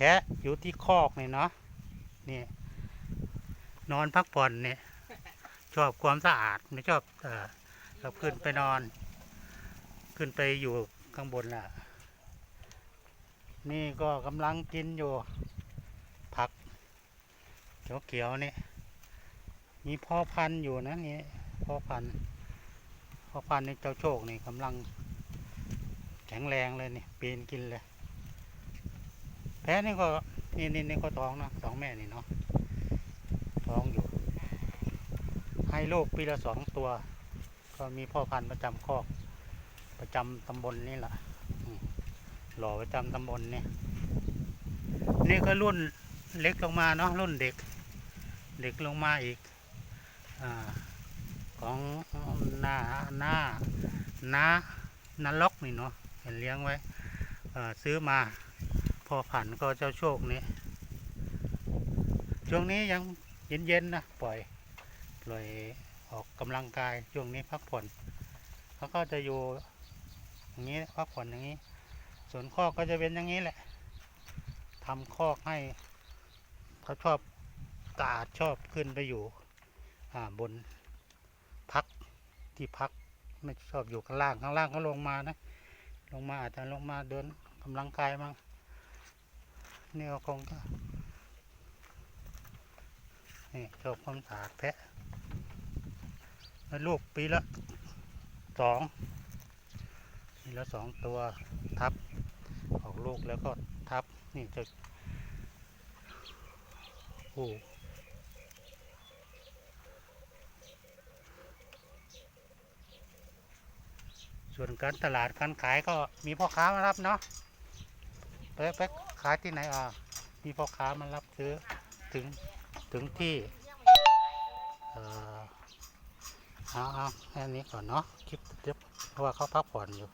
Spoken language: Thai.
แพะอยู่ที่คอกเนี่เนาะนี่นอนพักผ่อนเนี่ยชอบความสะอาดไม่ชอบเออชอบขึ้นไปนอน ขึ้นไปอยู่ข้างบนน่ะ นี่ก็กำลังกินอยู่ ผักเขียวๆนี่มีพ่อพันธุ์อยู่นะนี่พ่อพันธุ์พ่อพันธุ์ในเจ้าโชคนี่กำลังแข็งแรงเลยนี่ปีนกินเลย แพ้นี่ก็นี่นี่นี่ก็ท้องเนาะสองแม่นี่เนาะท้องอยู่ ให้ลูกปีละสองตัว ก็มีพ่อพันธุ์ประจำคอก ประจำตำบลนี่แหละหล่อประจำตำบลนี่นี่ก็รุ่นเล็กลงมาเนาะรุ่นเด็ก เด็กลงมาอีกอของหน้าหน้าน้านาล็อกนี่เนาะเห็นเลี้ยงไว้ซื้อมา พอผันก็เจ้าโชคนี่ช่วงนี้ยังเย็นๆนะปล่อยปล่อยออกกำลังกายช่วงนี้พักผ่อนเขาก็จะอยู่อย่างนี้พักผ่อนอย่างนี้ ส่วนคอกก็จะเป็นอย่างนี้แหละทำคอกให้เขาชอบกาดชอบขึ้นไปอยู่บนพักที่พักไม่ชอบอยู่ข้างล่างข้างล่างก็ลงมานะ ลงมาอาจจะลงมาเดินกำลังกายมั้ง นี่ก็คงก็นี่ชอบความสาดแพะลูกปีละสองปีละสองตัวทับ ออกลูกแล้วก็ทับ นี่จะโอ้ส่วนการตลาดการขายก็มีพ่อค้ามารับเนาะ ไปไปขายที่ไหนอะมีพ่อค้ามารับซื้อถึงถึงที่ เอ่อเอาเอาแค่นี้ก่อนเนาะคลิปเดี๋ยวเพราะว่าเขาพักผ่อนอยู่